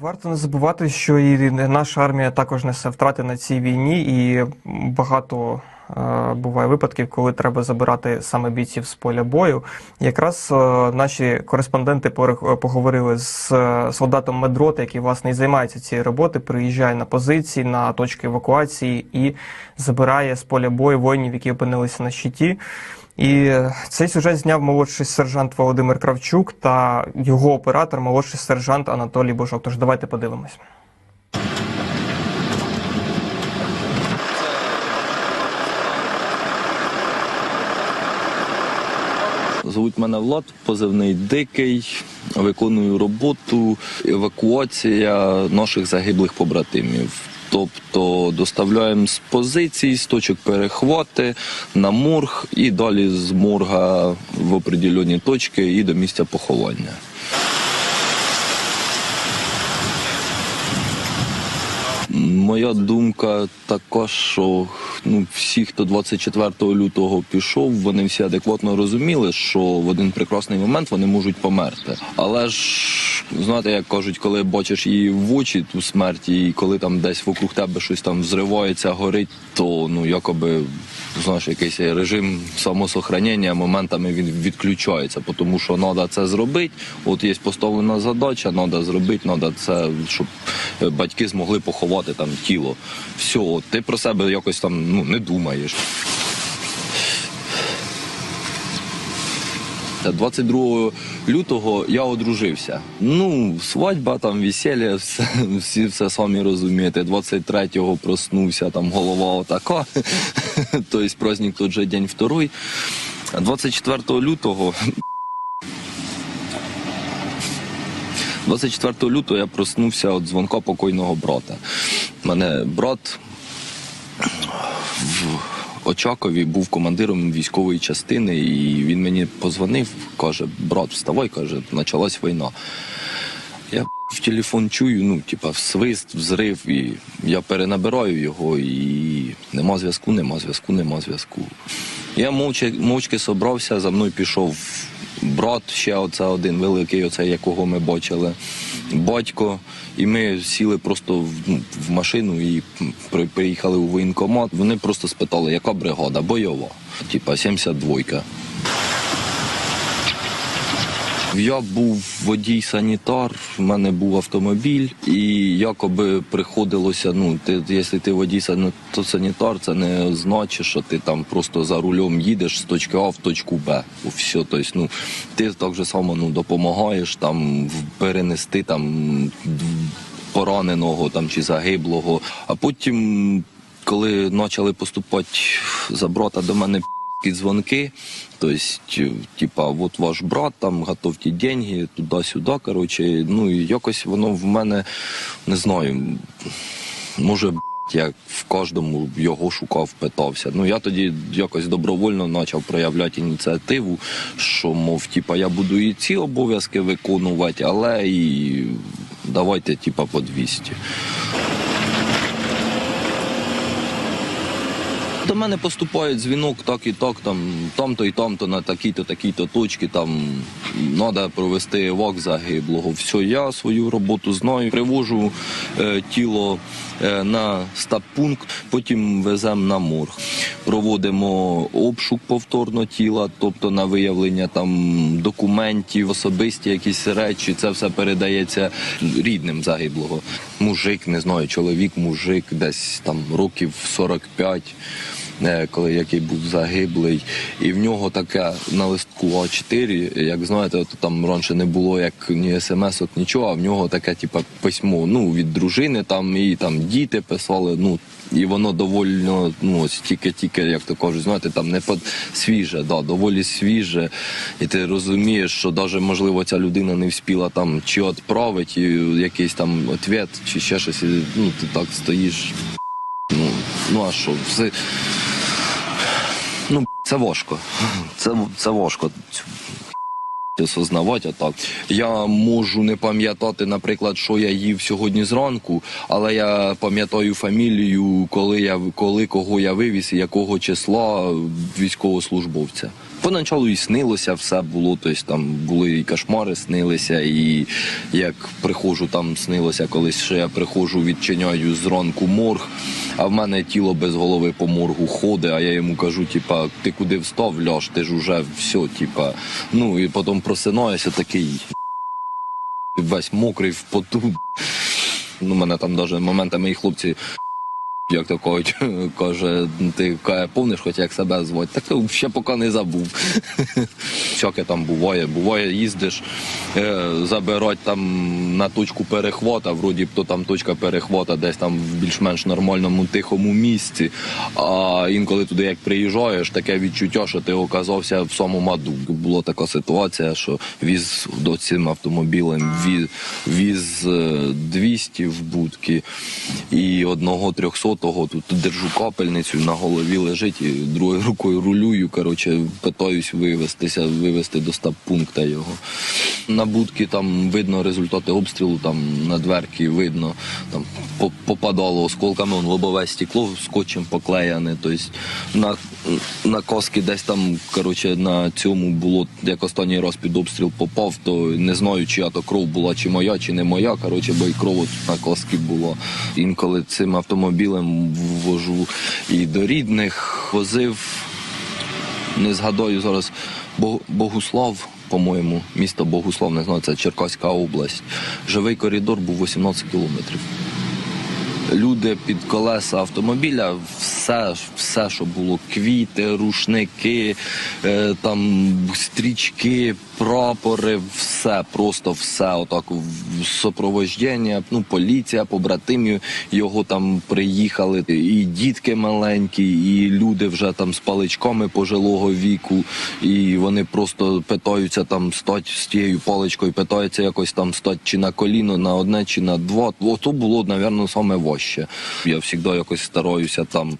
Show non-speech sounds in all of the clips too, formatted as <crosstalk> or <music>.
Варто не забувати, що і наша армія також несе втрати на цій війні, і багато е, буває випадків, коли треба забирати саме бійців з поля бою. Якраз е, наші кореспонденти поговорили з е, солдатом медроти, який власне і займається цією роботою, приїжджає на позиції, на точки евакуації і забирає з поля бою воїнів, які опинилися на щиті. І цей сюжет зняв молодший сержант Володимир Кравчук та його оператор, молодший сержант Анатолій Божок. Тож давайте подивимось. Звуть мене Влад, позивний Дикий. Виконую роботу евакуація наших загиблих побратимів. Тобто доставляємо з позицій, з точок перехвати на морг і далі з морга в определені точки і до місця поховання. Моя думка така, що ну, всі, хто 24 лютого пішов, вони всі адекватно розуміли, що в один прекрасний момент вони можуть померти. Але ж знаєте, як кажуть, коли бачиш її в очі ту смерть, і коли там десь вокруг тебе щось там взривається, горить, то ну якоби знаєш, якийсь режим самосохранення моментами він відключається, тому що треба це зробити. От є поставлена задача, треба зробити, треба це, щоб е, батьки змогли поховати там тіло. Все, ти про себе якось там ну не думаєш. 22 лютого я одружився. Ну, свадьба, там весілля, все, всі все самі розумієте. 23-го проснувся, там голова отака. <laughs> Тобто праздник тот же день второй. А 24 лютого. 24 лютого я проснувся від дзвонка покойного брата. Мене брат в Очакові був командиром військової частини, і він мені позвонив, каже: брат, вставай, каже, почалась війна. Я в телефон чую, ну, типа, свист, взрив, і я перенабираю його, і нема зв'язку, нема зв'язку, нема зв'язку. Я мовчки, мовчки собрався, за мною пішов брат, ще оце один великий, оце якого ми бачили, батько. І ми сіли просто в, ну, в машину і при- приїхали у воєнкомат. Вони просто спитали, яка бригада, бойова, типа 72-ка. Я був водій санітар, в мене був автомобіль, і якоби приходилося, ну, ти, якщо ти водій санітар, це не значить, що ти там просто за рулем їдеш з точки А в точку Б. Все, тобто, ну, ти так же само ну, допомагаєш там перенести там пораненого там, чи загиблого. А потім, коли почали поступати за брата до мене п***кі дзвонки, тобто, типа, от ваш брат, там готовте деньги, туди-сюди. Коротше, ну і якось воно в мене не знаю. Може, я в кожному його шукав, питався. Ну я тоді якось добровольно почав проявляти ініціативу, що мов, типа, я буду і ці обов'язки виконувати, але і давайте, типа, по 200. До мене поступає дзвінок так і так, там, там-то і там-то на такій-то, такій-то точці, там треба провести евак загиблого. Все, я свою роботу знаю. Привожу е, тіло е, на стаб-пункт, потім веземо на морг. Проводимо обшук повторно тіла, тобто на виявлення там документів, особисті якісь речі. Це все передається рідним загиблого. Мужик, не знаю, чоловік, мужик, десь там років 45 е, коли який був загиблий, і в нього таке на листку А4, як знаєте, от там раніше не було як ні смс-ок, нічого, а в нього таке, типу, письмо ну, від дружини, там і там діти писали. Ну і воно доволі ну тільки-тільки, як то кажуть, знаєте, там не под свіже, да, доволі свіже. І ти розумієш, що навіть можливо ця людина не вспіла там чи відправити якийсь там відповідь, чи ще щось. І, Ну ти так стоїш. Ну, а що, все. Ну, це важко. Це, це важко. а так. Я можу не пам'ятати, наприклад, що я їв сьогодні зранку, але я пам'ятаю фамілію, коли я коли кого я вивіз і якого числа військовослужбовця. Поначалу і снилося все було, тобто там були і кошмари, снилися, і як приходжу, там снилося колись, що я приходжу, відчиняю зранку морг, а в мене тіло без голови по моргу ходить, а я йому кажу, типа, ти куди встав, ляж, ти ж уже все, типа. Ну і потім просинаюся такий весь мокрий в поту. Ну, мене там навіть моментами і хлопці. Як то кажуть, <laughs> каже, ти каже, помниш хоч як себе звати. Так то ще поки не забув. <laughs> Всяке там буває. Буває, їздиш, е, там на точку перехвата, вроді б то там точка перехвата десь там в більш-менш нормальному тихому місці. А інколи туди як приїжджаєш, таке відчуття, що ти оказався в самому аду. Була така ситуація, що віз до цим автомобілем віз, віз е, 200 в будки і одного 300 тут держу капельницю, на голові лежить, і другою рукою рулюю. Коротше, питаюсь вивестися, вивести до стаб-пункта його. На будки там видно результати обстрілу, там на дверки видно, там попадало осколками, он, лобове стекло скотчем поклеєне. Тобто на, на коски десь там, коротше, на цьому було, як останній раз під обстріл попав, то не знаю, чия то кров була, чи моя, чи не моя. Коротше, бо і кров от на коски була. Інколи цим автомобілем ввожу і до рідних возив не згадаю зараз Богуслав, по-моєму, місто Богуслав, не знаю, це Черкаська область. Живий коридор був 18 кілометрів. Люди під колеса автомобіля, все, все, що було, квіти, рушники, е, там стрічки, прапори, все, просто все. Отак в супроводження, ну, поліція, побратимів його там приїхали, і дітки маленькі, і люди вже там з паличками пожилого віку, і вони просто питаються там стать з тією паличкою, питаються якось там стати чи на коліно, на одне, чи на два. Ото було, напевно, саме важче. Я завжди якось стараюся там,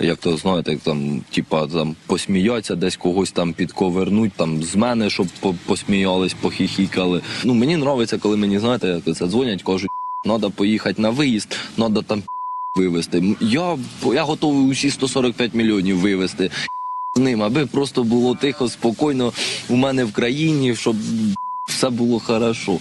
як то знаєте, як там, типа там посміятися, десь когось там підковернуть, там з мене, щоб по- посміялись, похихікали. Ну мені подобається, коли мені знаєте, як це дзвонять, кажуть, треба поїхати на виїзд, треба там вивезти. Я, я готовий усі 145 мільйонів вивезти з ним, аби просто було тихо, спокійно у мене в країні, щоб все було хорошо.